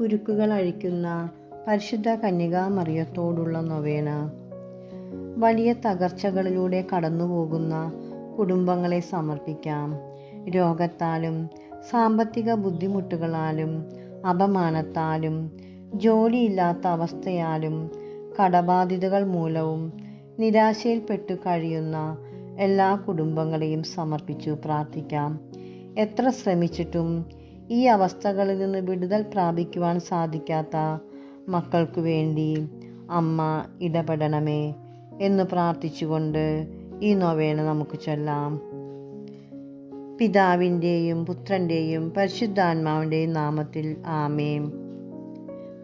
കുരുക്കുകൾ അഴിക്കുന്ന പരിശുദ്ധ കന്യകാമറിയത്തോടുള്ള നൊവേന. വലിയ തകർച്ചകളിലൂടെ കടന്നുപോകുന്ന കുടുംബങ്ങളെ സമർപ്പിക്കാം. രോഗത്താലും സാമ്പത്തിക ബുദ്ധിമുട്ടുകളാലും അപമാനത്താലും ജോലിയില്ലാത്ത അവസ്ഥയാലും കടബാധ്യതകൾ മൂലവും നിരാശയിൽപ്പെട്ടു കഴിയുന്ന എല്ലാ കുടുംബങ്ങളെയും സമർപ്പിച്ചു പ്രാർത്ഥിക്കാം. എത്ര ശ്രമിച്ചിട്ടും ഈ അവസ്ഥകളിൽ നിന്ന് വിടുതൽ പ്രാപിക്കുവാൻ സാധിക്കാത്ത മക്കൾക്കു വേണ്ടി അമ്മ ഇടപെടണമേ എന്ന് പ്രാർത്ഥിച്ചുകൊണ്ട് ഈ നൊവേന നമുക്ക് ചൊല്ലാം. പിതാവിന്റെയും പുത്രന്റെയും പരിശുദ്ധാത്മാവിന്റെയും നാമത്തിൽ ആമേം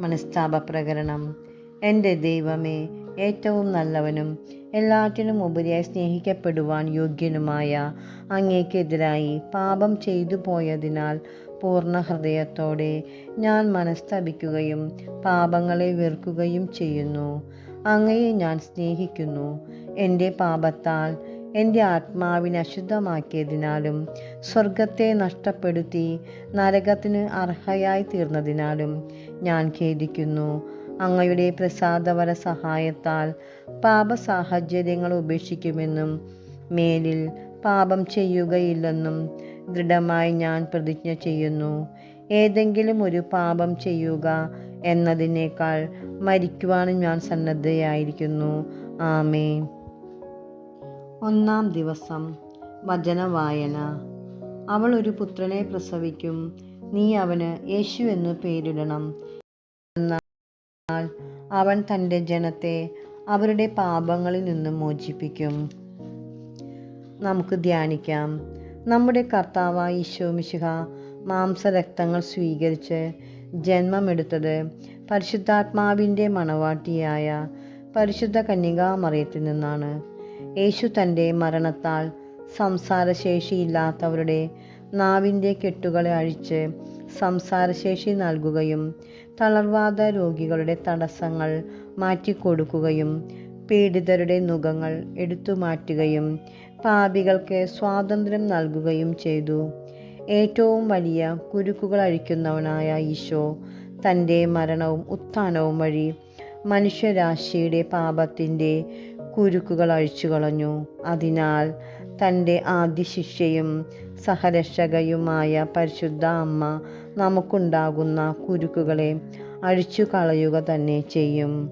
മനസ്താപ പ്രകരണം എന്റെ ദൈവമേ ഏറ്റവും നല്ലവനും എല്ലാറ്റിനും ഉപരിയായി സ്നേഹിക്കപ്പെടുവാൻ യോഗ്യനുമായ അങ്ങേക്കെതിരായി പാപം ചെയ്തു പോയതിനാൽ പൂർണ ഹൃദയത്തോടെ ഞാൻ മനസ്തപിക്കുകയും പാപങ്ങളെ വെറുക്കുകയും ചെയ്യുന്നു. അങ്ങയെ ഞാൻ സ്നേഹിക്കുന്നു. എന്റെ പാപത്താൽ എന്റെ ആത്മാവിനെ അശുദ്ധമാക്കിയതിനാലും സ്വർഗത്തെ നഷ്ടപ്പെടുത്തി നരകത്തിന് അർഹയായി തീർന്നതിനാലും ഞാൻ ഖേദിക്കുന്നു. അങ്ങയുടെ പ്രസാദവര സഹായത്താൽ പാപ സാഹചര്യങ്ങൾ ഉപേക്ഷിക്കുമെന്നും മേലിൽ പാപം ചെയ്യുകയില്ലെന്നും ദൃഢമായി ഞാൻ പ്രതിജ്ഞ ചെയ്യുന്നു. ഏതെങ്കിലും ഒരു പാപം ചെയ്യുക എന്നതിനേക്കാൾ മരിക്കുവാനും ഞാൻ സന്നദ്ധയായിരിക്കുന്നു. ആമേ ഒന്നാം ദിവസം വചനവായന. അവൾ ഒരു പുത്രനെ പ്രസവിക്കും. നീ അവന് യേശു എന്ന് പേരിടണം. എന്നാൽ അവൻ തന്റെ ജനത്തെ അവരുടെ പാപങ്ങളിൽ നിന്ന് മോചിപ്പിക്കും. നമുക്ക് ധ്യാനിക്കാം. നമ്മുടെ കർത്താവായ ഈശോ മിശിഹ മാംസരക്തങ്ങൾ സ്വീകരിച്ച് ജന്മമെടുത്തത് പരിശുദ്ധാത്മാവിന്റെ മണവാട്ടിയായ പരിശുദ്ധ കന്യകാമറിയത്തിൽ നിന്നാണ്. യേശു തന്റെ മരണത്താൽ സംസാരശേഷിയില്ലാത്തവരുടെ നാവിന്റെ കെട്ടുകളെ അഴിച്ച് സംസാരശേഷി നൽകുകയും തളർവാദ രോഗികളുടെ തടസ്സങ്ങൾ മാറ്റിക്കൊടുക്കുകയും പീഡിതരുടെ നുഖങ്ങൾ എടുത്തു മാറ്റുകയും പാപികൾക്ക് സ്വാതന്ത്ര്യം നൽകുകയും ചെയ്തു. ഏറ്റവും വലിയ കുരുക്കുകൾ അഴിക്കുന്നവനായ ഈശോ തന്റെ മരണവും ഉത്ഥാനവും വഴി മനുഷ്യരാശിയുടെ പാപത്തിന്റെ കുരുക്കുകൾ അഴിച്ചു കളഞ്ഞു അതിനാൽ തന്റെ ആദ്യ ശിഷ്യയും സഹരക്ഷകയുമായ പരിശുദ്ധ അമ്മ നമുക്കുണ്ടാകുന്ന കുരുക്കുകളെ അഴിച്ചു കളയുക തന്നെ ചെയ്യും.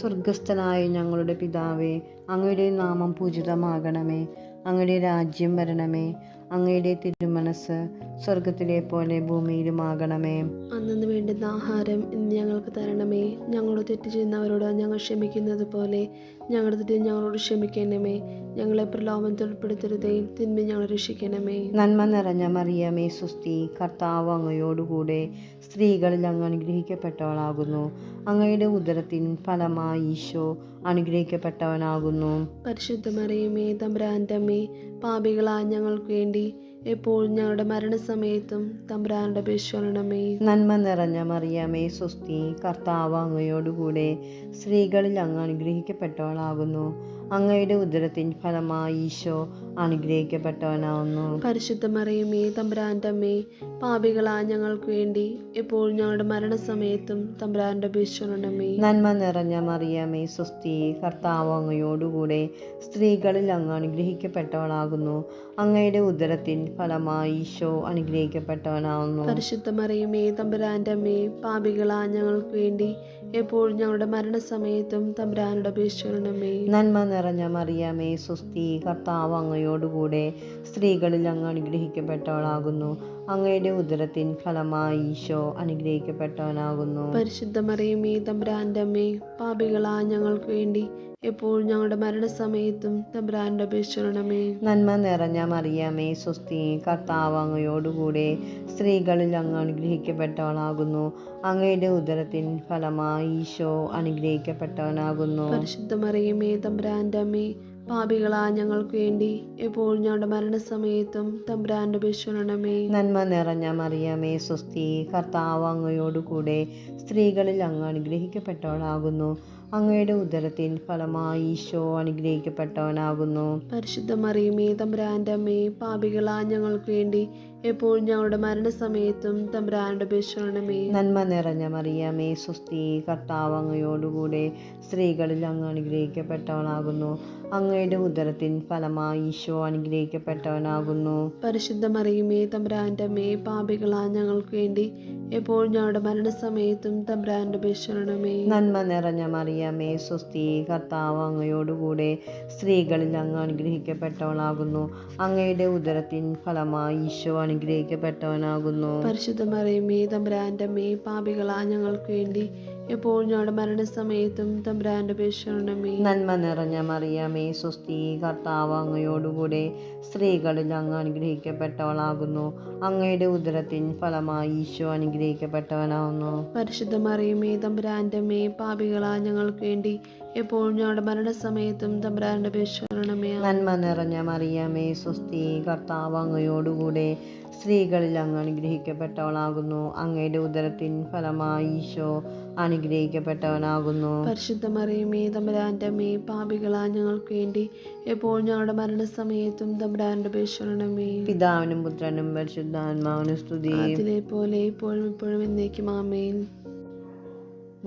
സ്വർഗസ്ഥനായ ഞങ്ങളുടെ പിതാവേ അങ്ങയുടെ നാമം പൂജിതമാകണമേ. അങ്ങയുടെ രാജ്യം വരണമേ. അങ്ങയുടെ തിരുമനസ് സ്വർഗത്തിലെ പോലെ ഭൂമിയിലുമാകണമേ. അന്നു വേണ്ടുന്ന ആഹാരം ഇന്ന് ഞങ്ങൾക്ക് തരണമേ. ഞങ്ങളോട് തെറ്റ് ചെയ്യുന്നവരോട് ഞങ്ങൾ ക്ഷമിക്കുന്നത് പോലെ ഞങ്ങളുടെ തെറ്റ് ഞങ്ങളോട് ക്ഷമിക്കണമേ. ഞങ്ങളെ പ്രലോഭനത്തിൽ ഉൾപ്പെടുത്തരുതേ. തിന്മ ഞങ്ങളെ രക്ഷിക്കണമേ. നന്മ നിറഞ്ഞ മറിയമേ സുസ്തി കർത്താവ് അങ്ങയോടുകൂടെ സ്ത്രീകളിൽ അങ്ങ് അനുഗ്രഹിക്കപ്പെട്ടവളാകുന്നു. അങ്ങയുടെ ഉദരത്തിൻ ഫലമായി ഈശോ അനുഗ്രഹിക്കപ്പെട്ടവനാകുന്നു. പരിശുദ്ധ മറിയമേ തമ്പ്രാന്റെ അമ്മേ പാപികളായ ഞങ്ങൾക്ക് വേണ്ടി എപ്പോഴും ഞങ്ങളുടെ മരണസമയത്തും തമ്പ്രാനുടെ അപേക്ഷിക്കണമേ. നന്മ നിറഞ്ഞ മറിയാമേ സുസ്തി കർത്താവ് അങ്ങയോടുകൂടെ സ്ത്രീകളിൽ അങ്ങ് അനുഗ്രഹിക്കപ്പെട്ടവളാകുന്നു. അങ്ങയുടെ ഉദരത്തിൻ ഫലമായി ഈശോ അനുഗ്രഹിക്കപ്പെട്ടവനാവുന്നു. പരിശുദ്ധ മറിയമേ തമ്പുരാന്റെ അമ്മേ പാപികളായ ഞങ്ങൾക്ക് വേണ്ടി ഇപ്പോൾ ഞങ്ങളുടെ മരണസമയത്തും തമ്പുരാന്റെ ഭീഷണമേ നന്മ നിറഞ്ഞ മറിയമേ സ്വസ്തി കർത്താവ് അങ്ങയോടുകൂടെ സ്ത്രീകളിൽ അങ്ങ് അനുഗ്രഹിക്കപ്പെട്ടവളാകുന്നു. അങ്ങയുടെ ഉദരത്തിൻ ഫലമായി ഈശോ അനുഗ്രഹിക്കപ്പെട്ടവനാവുന്നു. പരിശുദ്ധ മറിയമേ തമ്പുരാന്റെ അമ്മേ പാപികളാ ഞങ്ങൾക്ക് വേണ്ടി എപ്പോഴും ഞങ്ങളുടെ മരണസമയത്തും തമ്പുരാനുടെ അപേക്ഷിക്കണമേ നന്മ നിറഞ്ഞ മറിയാമേ സുസ്തി കർത്താവ് അങ്ങയോടുകൂടെ സ്ത്രീകളിൽ അങ്ങ് അനുഗ്രഹിക്കപ്പെട്ടവളാകുന്നു. അങ്ങയുടെ ഉദരത്തിൻ ഫലമായി ഈശോ അനുഗ്രഹിക്കപ്പെട്ടവനാകുന്നു. പരിശുദ്ധ മറിയമേ തമ്പ്രാന്റെ അമ്മേ പാപികളാ ഞങ്ങൾക്ക് വേണ്ടി എപ്പോഴും ഞങ്ങളുടെ മരണസമയത്തും തമ്പ്രാന്റെ അപേക്ഷിക്കണമേ. നന്മ നിറഞ്ഞ മറിയാമേ സ്വസ്തി കർത്താവ് അങ്ങയോടുകൂടെ സ്ത്രീകളിൽ അങ്ങ് അനുഗ്രഹിക്കപ്പെട്ടവളാകുന്നു. അങ്ങയുടെ ഉദരത്തിൻ ഫലമായി ഈശോ അനുഗ്രഹിക്കപ്പെട്ടവനാകുന്നു. പരിശുദ്ധ മറിയമേ തമ്പ്രാന്റെ അമ്മേ പാപികളായ ഞങ്ങൾക്ക് വേണ്ടി എപ്പോഴും ഞങ്ങളുടെ മരണസമയത്തും തമ്പുരാന്റെ അപേക്ഷിക്കണമേ നന്മ നിറഞ്ഞ മറിയമേ സ്വസ്തി കർത്താവ് അങ്ങയോടുകൂടെ സ്ത്രീകളിൽ അങ്ങ് അനുഗ്രഹിക്കപ്പെട്ടവളാകുന്നു അങ്ങയുടെ ഉദരത്തിൻ ഫലമായി ഈശോ അനുഗ്രഹിക്കപ്പെട്ടവനാകുന്നു. പരിശുദ്ധ മറിയമേ തമ്പുരാന്റെ അമ്മേ പാപികളാ ഞങ്ങൾക്ക് വേണ്ടി എപ്പോഴും ഞങ്ങളുടെ മരണസമയത്തും തമ്പുരാന്റെ അപേക്ഷണമേ. നന്മ നിറഞ്ഞ മറിയമേ സ്വസ്തി കർത്താവ് അങ്ങയോടുകൂടെ സ്ത്രീകളിൽ അങ്ങ് അനുഗ്രഹിക്കപ്പെട്ടവനാകുന്നു. അങ്ങയുടെ ഉദരത്തിൻ ഫലമായി ഈശോ അനുഗ്രഹിക്കപ്പെട്ടവനാകുന്നു. പരിശുദ്ധ മറിയുമേ തമ്പ്രാന്റെ മേ പാപികളാ ഞങ്ങൾക്ക് വേണ്ടി എപ്പോഴും ഞങ്ങളുടെ മരണസമയത്തും തമ്പ്രാന്റെ അപേക്ഷണമേ നന്മ നിറഞ്ഞ മറിയമേ സ്വസ്തി കർത്താവ് അങ്ങയോടുകൂടെ സ്ത്രീകളിൽ അങ്ങ് അനുഗ്രഹിക്കപ്പെട്ടവനാകുന്നു അങ്ങയുടെ ഉദരത്തിൻ ഫലമായി ഈശോ അനുഗ്രഹിക്കപ്പെട്ടവനാകുന്നു. പരിശുദ്ധ മറിയുമേ തമ്പ്രാന്റെ മേ പാപികളാ ഞങ്ങൾക്ക് വേണ്ടി എപ്പോഴും ഞങ്ങളുടെ മരണസമയത്തും തമ്പ്രാന്റെ അപേക്ഷണമേ നന്മ നിറഞ്ഞ മറിയമേ സ്വസ്തി കർത്താവ് അങ്ങയോടുകൂടെ സ്ത്രീകളിൽ അങ്ങ് അനുഗ്രഹിക്കപ്പെട്ടവളാകുന്നു. അങ്ങയുടെ ഉദരത്തിൻ ഫലമായി ഈശോ അനുഗ്രഹിക്കപ്പെട്ടവനാകുന്നു പരിശുദ്ധ മറിയമേ തമ്പ്രാന്റെ മേ പാപികളാ ഞങ്ങൾക്ക് വേണ്ടി എപ്പോഴും ഞങ്ങളുടെ മരണസമയത്തും തമ്പ്രാന്റെ അപേക്ഷണമേ നന്മ നിറഞ്ഞ മറിയമേ സ്വസ്തി കർത്താവ് അങ്ങയോടുകൂടെ സ്ത്രീകളിൽ അങ്ങ് അനുഗ്രഹിക്കപ്പെട്ടവളാകുന്നു. അങ്ങയുടെ ഉദരത്തിൻ ഫലമായി ഈശോ അനുഗ്രഹിക്കപ്പെട്ടവനാകുന്നു. പരിശുദ്ധ മറിയമേ തമ്പുരാന്റെ അമ്മേ പാപികളാ ഞങ്ങൾക്ക് വേണ്ടി എപ്പോഴും ഞങ്ങളുടെ മരണസമയത്തും തമ്പുരാന്റെ പേശ്വരണമേ പിതാവിനും പുത്രനും പരിശുദ്ധാത്മാവിനും സ്തുതി. അതിലെ പോലെ ഇപ്പോഴും ഇപ്പോഴും എന്നേക്കും ആമേൻ.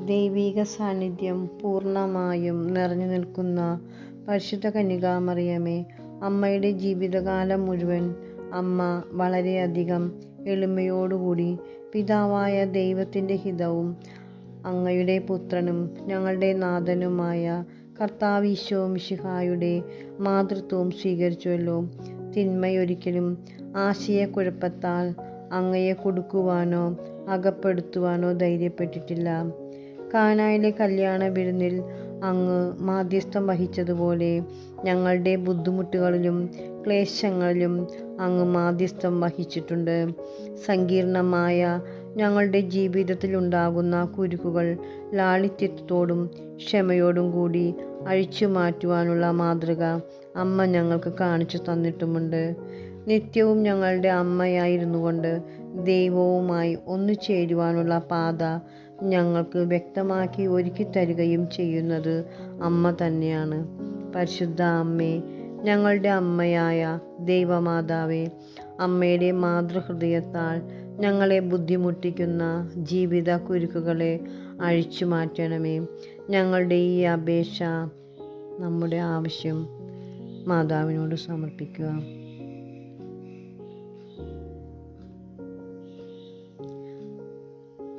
ദൈവിക സാന്നിധ്യം പൂർണമായും നിറഞ്ഞു നിൽക്കുന്ന പരിശുദ്ധ കന്യകാമറിയമേ അമ്മയുടെ ജീവിതകാലം മുഴുവൻ അമ്മ വളരെയധികം എളിമയോടുകൂടി പിതാവായ ദൈവത്തിന്റെ ഹിതവും അങ്ങയുടെ പുത്രനും ഞങ്ങളുടെ നാഥനുമായ കർത്താവീശോ മിശിഹായുടെ മാതൃത്വവും സ്വീകരിച്ചുവല്ലോ. തിന്മയൊരിക്കലും ആശയക്കുഴപ്പത്താൽ അങ്ങയെ കൊടുക്കുവാനോ അകപ്പെടുത്തുവാനോ ധൈര്യപ്പെട്ടിട്ടില്ല. കാനായിലെ കല്യാണ വിരുന്നിൽ അങ്ങ് മാധ്യസ്ഥം വഹിച്ചതുപോലെ ഞങ്ങളുടെ ബുദ്ധിമുട്ടുകളിലും ക്ലേശങ്ങളിലും അങ്ങ് മാധ്യസ്ഥം വഹിച്ചിട്ടുണ്ട്. സങ്കീർണമായ ഞങ്ങളുടെ ജീവിതത്തിലുണ്ടാകുന്ന കുരുക്കുകൾ ലാളിത്യത്തോടും ക്ഷമയോടും കൂടി അഴിച്ചു മാറ്റുവാനുള്ള മാതൃക അമ്മ ഞങ്ങൾക്ക് കാണിച്ചു തന്നിട്ടുമുണ്ട്. നിത്യവും ഞങ്ങളുടെ അമ്മയായിരുന്നു കൊണ്ട് ദൈവവുമായി ഒന്നു ചേരുവാനുള്ള പാത ഞങ്ങൾക്ക് വ്യക്തമാക്കി ഒരുക്കി തരികയും ചെയ്യുന്നത് അമ്മ തന്നെയാണ്. പരിശുദ്ധ അമ്മേ ഞങ്ങളുടെ അമ്മയായ ദൈവമാതാവേ അമ്മയുടെ മാതൃഹൃദയത്താൽ ഞങ്ങളെ ബുദ്ധിമുട്ടിക്കുന്ന ജീവിത കുരുക്കുകളെ അഴിച്ചു മാറ്റണമേ. ഞങ്ങളുടെ ഈ അപേക്ഷ നമ്മുടെ ആവശ്യം മാതാവിനോട് സമർപ്പിക്കുക.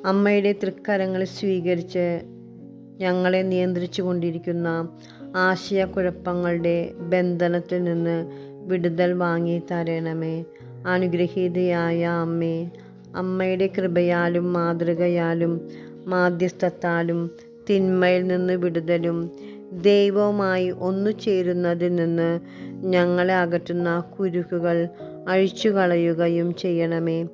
അമ്മയുടെ തൃക്കരങ്ങൾ സ്വീകരിച്ച് ഞങ്ങളെ നിയന്ത്രിച്ചു കൊണ്ടിരിക്കുന്ന ആശയക്കുഴപ്പങ്ങളുടെ ബന്ധനത്തിൽ നിന്ന് വിടുതൽ വാങ്ങി തരണമേ. അനുഗ്രഹീതയായ അമ്മേ അമ്മയുടെ കൃപയാലും മാതൃകയാലും മാധ്യസ്ഥത്താലും തിന്മയിൽ നിന്ന് വിടുതലും ദൈവവുമായി ഒന്നു ചേരുന്നതിൽ നിന്ന് ഞങ്ങളെ അകറ്റുന്ന കുരുക്കുകൾ അഴിച്ചു കളയുകയും ചെയ്യണമേ.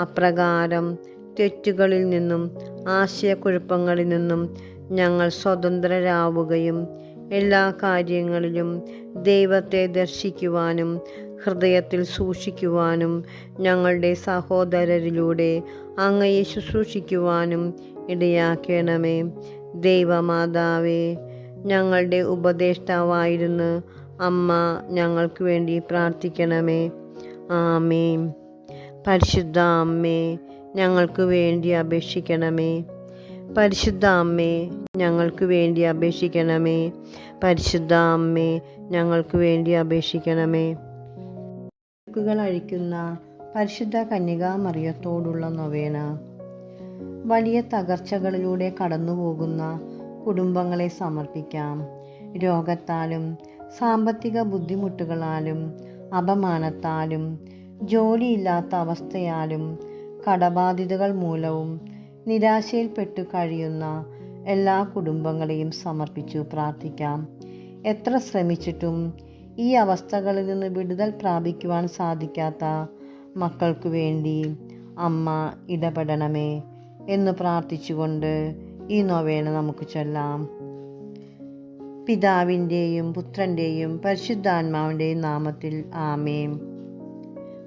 അപ്രകാരം തെറ്റുകളിൽ നിന്നും ആശയക്കുഴപ്പങ്ങളിൽ നിന്നും ഞങ്ങൾ സ്വതന്ത്രരാവുകയും എല്ലാ കാര്യങ്ങളിലും ദൈവത്തെ ദർശിക്കുവാനും ഹൃദയത്തിൽ സൂക്ഷിക്കുവാനും ഞങ്ങളുടെ സഹോദരരിലൂടെ അങ്ങയെ ശുശ്രൂഷിക്കുവാനും ഇടയാക്കണമേ. ദൈവമാതാവേ ഞങ്ങളുടെ ഉപദേഷ്ടാവായിരുന്ന് അമ്മ ഞങ്ങൾക്ക് വേണ്ടി പ്രാർത്ഥിക്കണമേ. ആമേ പരിശുദ്ധ അമ്മേ ഞങ്ങൾക്ക് വേണ്ടി അപേക്ഷിക്കണമേ. പരിശുദ്ധ അമ്മേ ഞങ്ങൾക്ക് വേണ്ടി അപേക്ഷിക്കണമേ. പരിശുദ്ധ അമ്മേ ഞങ്ങൾക്ക് വേണ്ടി അപേക്ഷിക്കണമേ. ുകൾ അഴിക്കുന്ന പരിശുദ്ധ കന്യകാമറിയത്തോടുള്ള നൊവേന. വലിയ തകർച്ചകളിലൂടെ കടന്നുപോകുന്ന കുടുംബങ്ങളെ സമർപ്പിക്കാം. രോഗത്താലും സാമ്പത്തിക ബുദ്ധിമുട്ടുകളാലും അപമാനത്താലും ജോലിയില്ലാത്ത അവസ്ഥയാലും കടബാധ്യതകൾ മൂലവും നിരാശയിൽപ്പെട്ടു കഴിയുന്ന എല്ലാ കുടുംബങ്ങളെയും സമർപ്പിച്ചു പ്രാർത്ഥിക്കാം. എത്ര ശ്രമിച്ചിട്ടും ഈ അവസ്ഥകളിൽ നിന്ന് വിടുതൽ പ്രാപിക്കുവാൻ സാധിക്കാത്ത മക്കൾക്കു വേണ്ടി അമ്മ ഇടപെടണമേ എന്ന് പ്രാർത്ഥിച്ചുകൊണ്ട് ഈ നൊവേന നമുക്ക് ചൊല്ലാം. പിതാവിന്റെയും പുത്രന്റെയും പരിശുദ്ധാത്മാവിന്റെയും നാമത്തിൽ ആമേം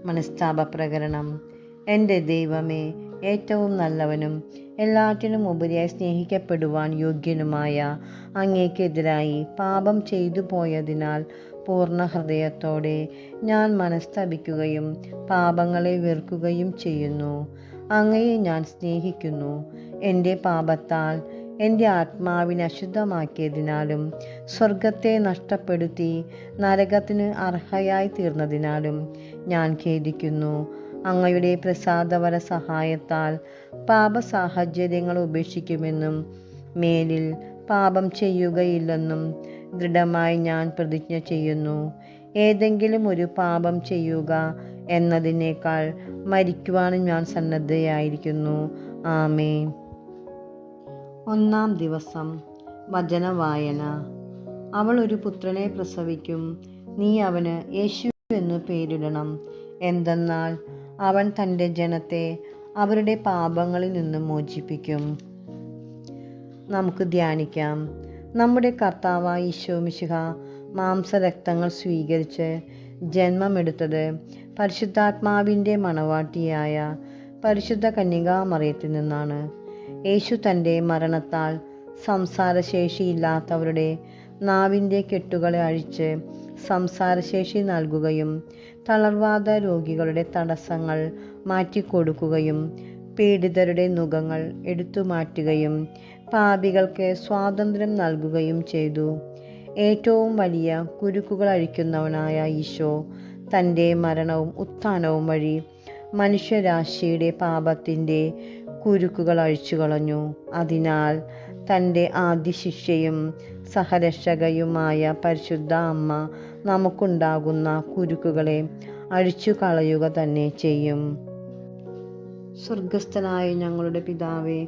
മനസ്താപ പ്രകരണം. എന്റെ ദൈവമേ ഏറ്റവും നല്ലവനും എല്ലാറ്റിനും ഉപരിയായി സ്നേഹിക്കപ്പെടുവാൻ യോഗ്യനുമായ അങ്ങേക്കെതിരായി പാപം ചെയ്തു പോയതിനാൽ പൂർണ ഹൃദയത്തോടെ ഞാൻ മനസ്തപിക്കുകയും പാപങ്ങളെ വെറുക്കുകയും ചെയ്യുന്നു. അങ്ങയെ ഞാൻ സ്നേഹിക്കുന്നു. എന്റെ പാപത്താൽ എന്റെ ആത്മാവിനെ അശുദ്ധമാക്കിയതിനാലും സ്വർഗത്തെ നഷ്ടപ്പെടുത്തി നരകത്തിന് അർഹയായി തീർന്നതിനാലും ഞാൻ ഖേദിക്കുന്നു. അങ്ങയുടെ പ്രസാദവര സഹായത്താൽ പാപസാഹചര്യങ്ങൾ ഉപേക്ഷിക്കുമെന്നും മേലിൽ പാപം ചെയ്യുകയില്ലെന്നും ദൃഢമായി ഞാൻ പ്രതിജ്ഞ ചെയ്യുന്നു. ഏതെങ്കിലും ഒരു പാപം ചെയ്യുക എന്നതിനേക്കാൾ മരിക്കുവാനും ഞാൻ സന്നദ്ധയായിരിക്കുന്നു. ആമേ ഒന്നാം ദിവസം വചനവായന. അവൾ ഒരു പുത്രനെ പ്രസവിക്കും. നീ അവന് യേശു എന്ന് പേരിടണം. എന്തെന്നാൽ അവൻ തന്റെ ജനത്തെ അവരുടെ പാപങ്ങളിൽ നിന്ന് മോചിപ്പിക്കും. നമുക്ക് ധ്യാനിക്കാം. നമ്മുടെ കർത്താവായ ഈശോ മിശിഹ മാംസരക്തങ്ങൾ സ്വീകരിച്ച് ജന്മമെടുത്തത് പരിശുദ്ധാത്മാവിന്റെ മണവാട്ടിയായ പരിശുദ്ധ കന്യകാമറിയത്തിൽ നിന്നാണ്. യേശു തന്റെ മരണത്താൽ സംസാരശേഷിയില്ലാത്തവരുടെ നാവിന്റെ കെട്ടുകളെ അഴിച്ച് സംസാരശേഷി നൽകുകയും തളർവാദ രോഗികളുടെ തടസ്സങ്ങൾ മാറ്റിക്കൊടുക്കുകയും പീഡിതരുടെ നുഖങ്ങൾ എടുത്തു മാറ്റുകയും പാപികൾക്ക് സ്വാതന്ത്ര്യം നൽകുകയും ചെയ്തു. ഏറ്റവും വലിയ കുരുക്കുകൾ അഴിക്കുന്നവനായ ഈശോ തന്റെ മരണവും ഉത്ഥാനവും വഴി മനുഷ്യരാശിയുടെ പാപത്തിന്റെ കുരുക്കുകൾ അഴിച്ചു കളഞ്ഞു അതിനാൽ തന്റെ ആദ്യ ശിഷ്യയും സഹരക്ഷകയുമായ പരിശുദ്ധ അമ്മ നമുക്കുണ്ടാകുന്ന കുരുക്കുകളെ അഴിച്ചു കളയുക തന്നെ ചെയ്യും. സ്വർഗസ്ഥനായ ഞങ്ങളുടെ പിതാവേ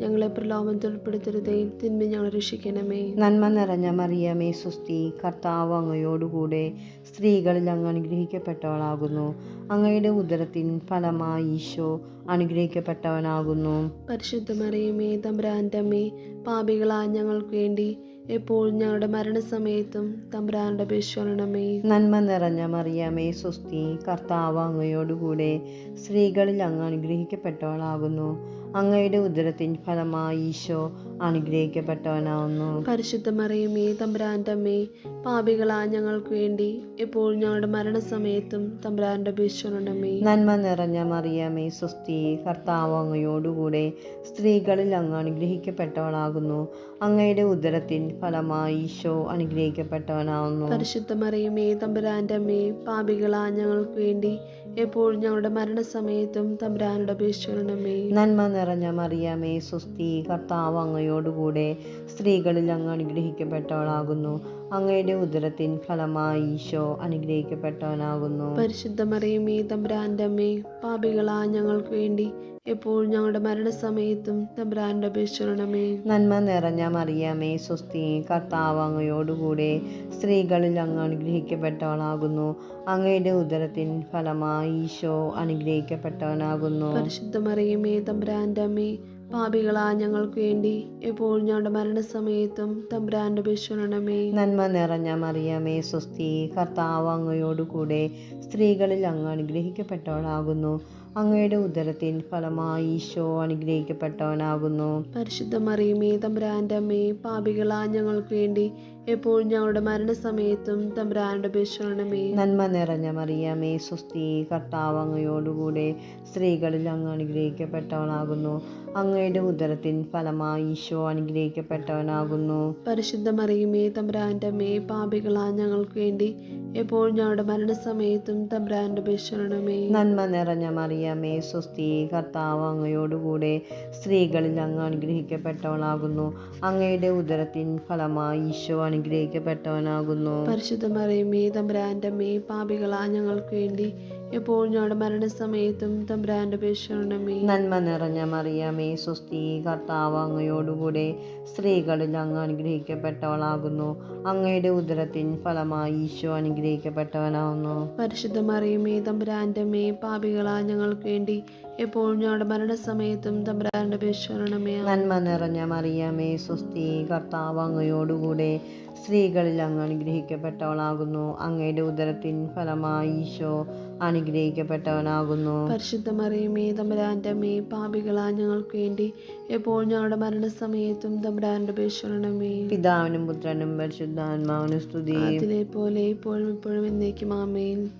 ഞങ്ങളെ പ്രലോഭനത്തിൽ ഉൾപ്പെടുത്തരുതേ തിന്മ ഞങ്ങൾ രക്ഷിക്കണമേ. നന്മ നിറഞ്ഞ മറിയമേ സുസ്തി കർത്താവ് അങ്ങയോടുകൂടെ സ്ത്രീകളിൽ അങ്ങ് അനുഗ്രഹിക്കപ്പെട്ടവളാകുന്നു. അങ്ങയുടെ ഉദരത്തിൻ ഫലമായി ഈശോ അനുഗ്രഹിക്കപ്പെട്ടവനാകുന്നു. പരിശുദ്ധ മറിയമേ തമ്പ്രാന്റെ അമ്മേ പാപികളായ ഞങ്ങൾക്ക് വേണ്ടി എപ്പോഴും ഞങ്ങളുടെ മരണസമയത്തും തമ്പ്രാന്റെ പേശ്വരണമേ നന്മ നിറഞ്ഞ മറിയമേ സുസ്തി കർത്താവ് അങ്ങയോടുകൂടെ സ്ത്രീകളിൽ അങ്ങ് അനുഗ്രഹിക്കപ്പെട്ടവളാകുന്നു. അങ്ങയുടെ ഉദരത്തിൻ ഫലമായി ഈശോ അനുഗ്രഹിക്കപ്പെട്ടവനാവുന്നു. പരിശുദ്ധ മറിയമേ തമ്പുരാന്റെ അമ്മേ പാപികളായ ഞങ്ങൾക്ക് വേണ്ടി എപ്പോഴും ഞങ്ങളുടെ മരണസമയത്തും തമ്പുരാന്റെ ഭീഷണമേ നന്മ നിറഞ്ഞ മറിയമേ സുസ്തി കർത്താവ് അങ്ങയോടുകൂടെ സ്ത്രീകളിൽ അങ്ങ് അനുഗ്രഹിക്കപ്പെട്ടവളാകുന്നു. അങ്ങയുടെ ഉദരത്തിൻ ഫലമായി ഈശോ അനുഗ്രഹിക്കപ്പെട്ടവനാവുന്നു. പരിശുദ്ധ മറിയമേ തമ്പുരാന്റെ അമ്മേ പാപികളായ ഞങ്ങൾക്ക് വേണ്ടി എപ്പോഴും ഞങ്ങളുടെ മരണസമയത്തും തമ്പുരാനുടെ അപേക്ഷിക്കണമേ. നന്മ നിറഞ്ഞ മറിയമേ സുസ്തി കർത്താവ് അങ്ങയോടുകൂടെ സ്ത്രീകളിൽ അങ്ങ് അനുഗ്രഹിക്കപ്പെട്ടവളാകുന്നു. അങ്ങയുടെ ഉദരത്തിൻ ഫലമായി ഈശോ അനുഗ്രഹിക്കപ്പെട്ടവനാകുന്നു. പരിശുദ്ധ മറിയമേ തമ്പ്രാന്റെ അമ്മേ പാപികളാ ഞങ്ങൾക്ക് വേണ്ടി എപ്പോഴും ഞങ്ങളുടെ മരണസമയത്തും തമ്പ്രാന്റെ അപേക്ഷിക്കണമേ നന്മ നിറഞ്ഞ മറിയാമേ സ്വസ്തി കർത്താവ് അങ്ങയോടുകൂടെ സ്ത്രീകളിൽ അങ്ങ് അനുഗ്രഹിക്കപ്പെട്ടവളാകുന്നു അങ്ങയുടെ ഉദരത്തിൻ ഫലമായി ഈശോ അനുഗ്രഹിക്കപ്പെട്ടവനാകുന്നു. പരിശുദ്ധ മറിയമേ തമ്പ്രാന്റെ അമ്മേ പാപികളായ ഞങ്ങൾക്ക് വേണ്ടി എപ്പോഴും ഞങ്ങളുടെ മരണസമയത്തും തമ്പുരാന്റെ അപേക്ഷിക്കണമേ നന്മ നിറഞ്ഞ മറിയമേ സ്വസ്തി കർത്താവ് അങ്ങയോടുകൂടെ സ്ത്രീകളിൽ അങ്ങ് അനുഗ്രഹിക്കപ്പെട്ടവളാകുന്നു. അങ്ങയുടെ ഉദരത്തിൻ ഫലമായി ഈശോ അനുഗ്രഹിക്കപ്പെട്ടവനാകുന്നു. പരിശുദ്ധ മറിയമേ തമ്പുരാന്റെ അമ്മേ പാപികളാ ഞങ്ങൾക്ക് വേണ്ടി എപ്പോഴും ഞങ്ങളുടെ മരണസമയത്തും തമ്പുരാനുടെ അപേക്ഷിക്കണമേ നന്മ നിറഞ്ഞ മറിയമേ സുസ്തി കർത്താവ് അങ്ങയോടുകൂടെ സ്ത്രീകളിൽ അങ്ങ് അനുഗ്രഹിക്കപ്പെട്ടവളാകുന്നു. അങ്ങയുടെ ഉദരത്തിൻ ഫലമായി ഈശോ അനുഗ്രഹിക്കപ്പെട്ടവനാകുന്നു. പരിശുദ്ധ മറിയുമേ തമ്പ്രാന്റെ മേ പാപികളാ ഞങ്ങൾക്ക് വേണ്ടി എപ്പോഴും ഞങ്ങളുടെ മരണസമയത്തും തമ്പ്രാന്റെ അപേക്ഷിക്കണമേ നന്മ നിറഞ്ഞ മറിയമേ സ്വസ്തി കർത്താവ് അങ്ങയോടുകൂടെ സ്ത്രീകളിൽ അങ്ങ് അനുഗ്രഹിക്കപ്പെട്ടവളാകുന്നു. അങ്ങയുടെ ഉദരത്തിൻ ഫലമായി ഈശോ അനുഗ്രഹിക്കപ്പെട്ടവനാകുന്നു. പരിശുദ്ധ മറിയുമേ തമ്പ്രാന്റെ മേ പാപികളാ ഞങ്ങൾക്ക് വേണ്ടി എപ്പോഴും ഞങ്ങളുടെ മരണസമയത്തും തമ്പ്രാന്റെ പേശണമേ നന്മ നിറഞ്ഞ മറിയമേ സ്വസ്തി കർത്താവ് അങ്ങയോടുകൂടെ സ്ത്രീകളിൽ അങ്ങ് അനുഗ്രഹിക്കപ്പെട്ടവളാകുന്നു. അങ്ങയുടെ ഉദരത്തിൻ ഫലമായി ഈശോ അനുഗ്രഹിക്കപ്പെട്ടവനാകുന്നു പരിശുദ്ധ മറിയമേ തമ്പ്രാന്റെ മേ പാപികളാ ഞങ്ങൾക്ക് വേണ്ടി എപ്പോഴും ഞങ്ങളുടെ മരണസമയത്തും തമ്പ്രാന്റെ പേശണമേ നന്മ നിറഞ്ഞ മറിയമേ സ്വസ്തി കർത്താവ് അങ്ങയോടുകൂടെ സ്ത്രീകളിൽ അങ്ങ് അനുഗ്രഹിക്കപ്പെട്ടവളാകുന്നു. അങ്ങയുടെ ഉദരത്തിൻ ഫലമായി ഈശോ അനുഗ്രഹിക്കപ്പെട്ടവനാകുന്നു. പരിശുദ്ധ മറിയമേ തമ്പുരാന്റെ മേ പാപികളാ ഞങ്ങൾക്ക് വേണ്ടി എപ്പോഴും ഞങ്ങളുടെ മരണസമയത്തും തമ്പുരാന്റെ പേശണമേ പിതാവിനും പുത്രനും പരിശുദ്ധാത്മാവിനും സ്തുതി. അതിലെ പോലെ ഇപ്പോഴും ഇപ്പോഴും എന്നേക്കും ആമേൻ.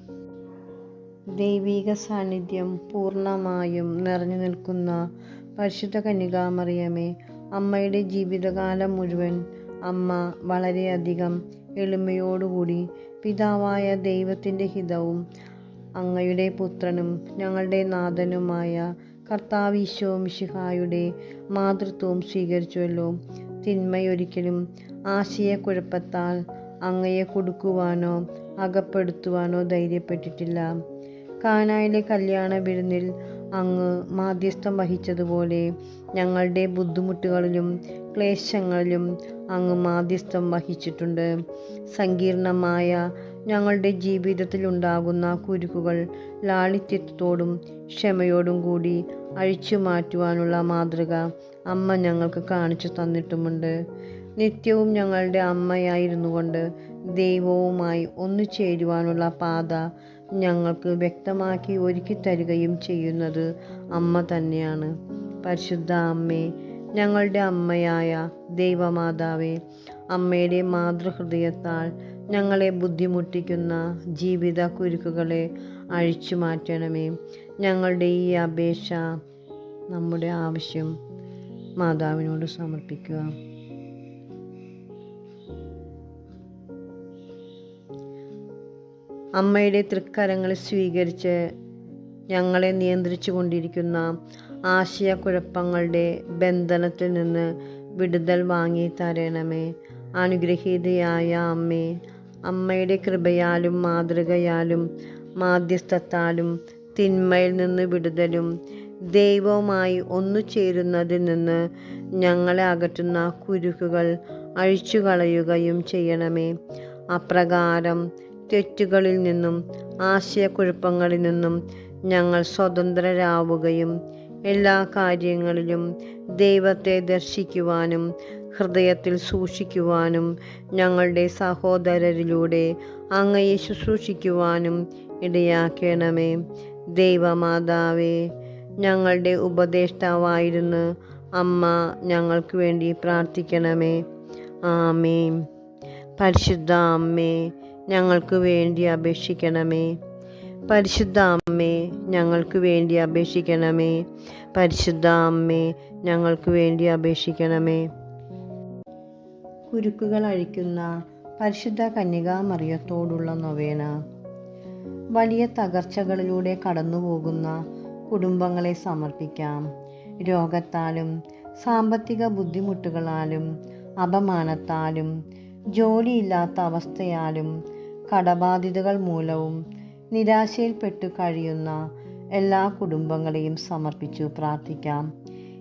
ദൈവിക സാന്നിധ്യം പൂർണമായും നിറഞ്ഞു നിൽക്കുന്ന പരിശുദ്ധ കന്യകാമറിയമേ അമ്മയുടെ ജീവിതകാലം മുഴുവൻ അമ്മ വളരെയധികം എളിമയോടുകൂടി പിതാവായ ദൈവത്തിന്റെ ഹിതവും അങ്ങയുടെ പുത്രനും ഞങ്ങളുടെ നാഥനുമായ കർത്താവീശോ മിശിഹായുടെ മാതൃത്വവും സ്വീകരിച്ചുവല്ലോ. തിന്മയൊരിക്കലും ആശയക്കുഴപ്പത്താൽ അങ്ങയെ കൊടുക്കുവാനോ അകപ്പെടുത്തുവാനോ ധൈര്യപ്പെട്ടിട്ടില്ല. കാനായിലെ കല്യാണ വിരുന്നിൽ അങ്ങ് മാധ്യസ്ഥം വഹിച്ചതുപോലെ ഞങ്ങളുടെ ബുദ്ധിമുട്ടുകളിലും ക്ലേശങ്ങളിലും അങ്ങ് മാധ്യസ്ഥം വഹിച്ചിട്ടുണ്ട്. സങ്കീർണമായ ഞങ്ങളുടെ ജീവിതത്തിൽ ഉണ്ടാകുന്ന കുരുക്കുകൾ ലാളിത്യത്തോടും ക്ഷമയോടും കൂടി അഴിച്ചു മാറ്റുവാനുള്ള മാതൃക അമ്മ ഞങ്ങൾക്ക് കാണിച്ചു തന്നിട്ടുമുണ്ട്. നിത്യവും ഞങ്ങളുടെ അമ്മയായിരുന്നു കൊണ്ട് ദൈവവുമായി ഒന്നു ചേരുവാനുള്ള പാത ഞങ്ങൾക്ക് വ്യക്തമാക്കി ഒരുക്കി തരികയും ചെയ്യുന്നത് അമ്മ തന്നെയാണ്. പരിശുദ്ധ അമ്മേ ഞങ്ങളുടെ അമ്മയായ ദൈവമാതാവേ അമ്മയുടെ മാതൃഹൃദയത്താൽ ഞങ്ങളെ ബുദ്ധിമുട്ടിക്കുന്ന ജീവിത കുരുക്കുകളെ അഴിച്ചു മാറ്റണമേ. ഞങ്ങളുടെ ഈ അപേക്ഷ നമ്മുടെ ആവശ്യം മാതാവിനോട് സമർപ്പിക്കുക. അമ്മയുടെ തൃക്കരങ്ങൾ സ്വീകരിച്ച് ഞങ്ങളെ നിയന്ത്രിച്ചു കൊണ്ടിരിക്കുന്ന ആശയക്കുഴപ്പങ്ങളുടെ ബന്ധനത്തിൽ നിന്ന് വിടുതൽ വാങ്ങി തരണമേ. അനുഗ്രഹീതയായ അമ്മേ അമ്മയുടെ കൃപയാലും മാതൃകയാലും മാധ്യസ്ഥത്താലും തിന്മയിൽ നിന്ന് വിടുതലും ദൈവവുമായി ഒന്നു ചേരുന്നതിൽ നിന്ന് ഞങ്ങളെ അകറ്റുന്ന കുരുക്കുകൾ അഴിച്ചു കളയുകയും ചെയ്യണമേ. അപ്രകാരം തെറ്റുകളിൽ നിന്നും ആശയക്കുഴപ്പങ്ങളിൽ നിന്നും ഞങ്ങൾ സ്വതന്ത്രരാവുകയും എല്ലാ കാര്യങ്ങളിലും ദൈവത്തെ ദർശിക്കുവാനും ഹൃദയത്തിൽ സൂക്ഷിക്കുവാനും ഞങ്ങളുടെ സഹോദരരിലൂടെ അങ്ങയെ ശുശ്രൂഷിക്കുവാനും ഇടയാക്കണമേ. ദൈവമാതാവേ ഞങ്ങളുടെ ഉപദേഷ്ടാവായിരുന്ന് അമ്മ ഞങ്ങൾക്ക് വേണ്ടി പ്രാർത്ഥിക്കണമേ. ആമേ പരിശുദ്ധ അമ്മേ ഞങ്ങൾക്ക് വേണ്ടി അപേക്ഷിക്കണമേ. പരിശുദ്ധ അമ്മേ ഞങ്ങൾക്ക് വേണ്ടി അപേക്ഷിക്കണമേ. പരിശുദ്ധ അമ്മേ ഞങ്ങൾക്ക് വേണ്ടി അപേക്ഷിക്കണമേ. കുരുക്കുകൾ അഴിക്കുന്ന പരിശുദ്ധ കന്യകാമറിയത്തോടുള്ള നൊവേന. വലിയ തകർച്ചകളിലൂടെ കടന്നുപോകുന്ന കുടുംബങ്ങളെ സമർപ്പിക്കാം. രോഗത്താലും സാമ്പത്തിക ബുദ്ധിമുട്ടുകളാലും അപമാനത്താലും ജോലിയില്ലാത്ത അവസ്ഥയാലും കടബാധിതകൾ മൂലവും നിരാശയിൽപ്പെട്ടു കഴിയുന്ന എല്ലാ കുടുംബങ്ങളെയും സമർപ്പിച്ചു പ്രാർത്ഥിക്കാം.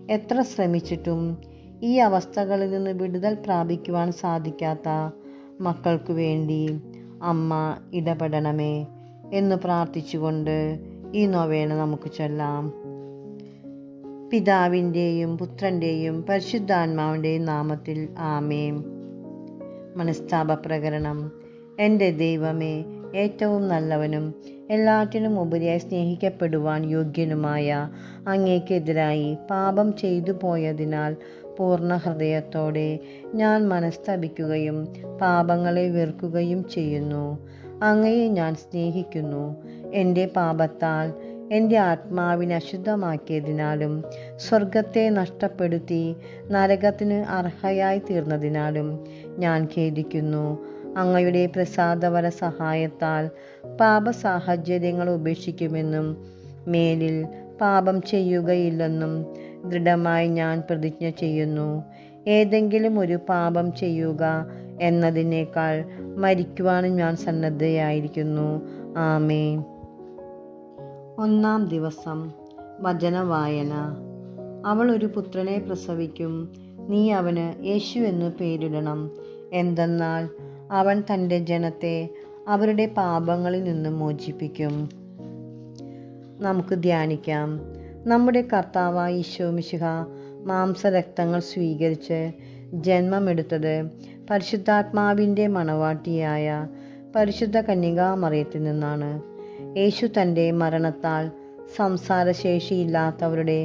എത്ര ശ്രമിച്ചിട്ടും ഈ അവസ്ഥകളിൽ നിന്ന് വിടുതൽ പ്രാപിക്കുവാൻ സാധിക്കാത്ത മക്കൾക്കു വേണ്ടി അമ്മ ഇടപെടണമേ എന്ന് പ്രാർത്ഥിച്ചുകൊണ്ട് ഈ നൊവേന നമുക്ക് ചൊല്ലാം. പിതാവിന്റെയും പുത്രന്റെയും പരിശുദ്ധാത്മാവിന്റെയും നാമത്തിൽ ആമേം മനസ്താപ പ്രകരണം എന്റെ ദൈവമേ ഏറ്റവും നല്ലവനും എല്ലാറ്റിനും ഉപരിയായി സ്നേഹിക്കപ്പെടുവാൻ യോഗ്യനുമായ അങ്ങേക്കെതിരായി പാപം ചെയ്തു പോയതിനാൽ പൂർണ ഹൃദയത്തോടെ ഞാൻ മനസ്തപിക്കുകയും പാപങ്ങളെ വെറുക്കുകയും ചെയ്യുന്നു. അങ്ങയെ ഞാൻ സ്നേഹിക്കുന്നു. എന്റെ പാപത്താൽ എന്റെ ആത്മാവിനെ അശുദ്ധമാക്കിയതിനാലും സ്വർഗത്തെ നഷ്ടപ്പെടുത്തി നരകത്തിന് അർഹയായി തീർന്നതിനാലും ഞാൻ ഖേദിക്കുന്നു. അങ്ങയുടെ പ്രസാദവര സഹായത്താൽ പാപസാഹചര്യങ്ങൾ ഉപേക്ഷിക്കുമെന്നും മേലിൽ പാപം ചെയ്യുകയില്ലെന്നും ദൃഢമായി ഞാൻ പ്രതിജ്ഞ ചെയ്യുന്നു. ഏതെങ്കിലും ഒരു പാപം ചെയ്യുക എന്നതിനേക്കാൾ മരിക്കുവാനും ഞാൻ സന്നദ്ധയായിരിക്കുന്നു. ആമേ ഒന്നാം ദിവസം വചനവായന. അവൾ ഒരു പുത്രനെ പ്രസവിക്കും. നീ അവന് യേശു എന്ന് പേരിടണം. എന്തെന്നാൽ അവൻ തന്റെ ജനത്തെ അവരുടെ പാപങ്ങളിൽ നിന്ന് മോചിപ്പിക്കും. നമുക്ക് ധ്യാനിക്കാം. നമ്മുടെ കർത്താവായ ഈശോമിശിഹ മാംസരക്തങ്ങൾ സ്വീകരിച്ച് ജന്മമെടുത്തത് പരിശുദ്ധാത്മാവിന്റെ മണവാട്ടിയായ പരിശുദ്ധ കന്യകാമറിയത്തിൽ നിന്നാണ്. യേശു തന്റെ മരണത്താൽ സംസാരശേഷിയില്ലാത്തവരുടെ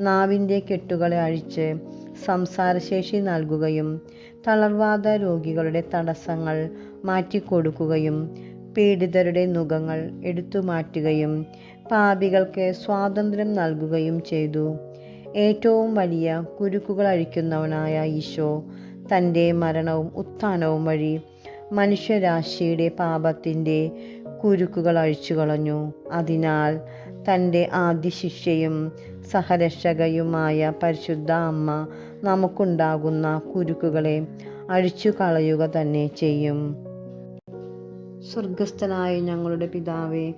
നാവിന്റെ കെട്ടുകളെ അഴിച്ച് സംസാരശേഷി നൽകുകയും തളർവാദ രോഗികളുടെ തടസ്സങ്ങൾ മാറ്റിക്കൊടുക്കുകയും പീഡിതരുടെ നുഖങ്ങൾ എടുത്തു മാറ്റുകയും പാപികൾക്ക് സ്വാതന്ത്ര്യം നൽകുകയും ചെയ്തു. ഏറ്റവും വലിയ കുരുക്കുകൾ അഴിക്കുന്നവനായ ഈശോ തന്റെ മരണവും ഉത്ഥാനവും വഴി മനുഷ്യരാശിയുടെ പാപത്തിന്റെ കുരുക്കുകൾ അഴിച്ചു കളഞ്ഞു അതിനാൽ തന്റെ ആദ്യ ശിഷ്യയും സഹരക്ഷകയുമായ പരിശുദ്ധ അമ്മ നമുക്കുണ്ടാകുന്ന കുരുക്കുകളെ അഴിച്ചു കളയുക തന്നെ ചെയ്യും. സ്വർഗസ്ഥനായ ഞങ്ങളുടെ പിതാവേ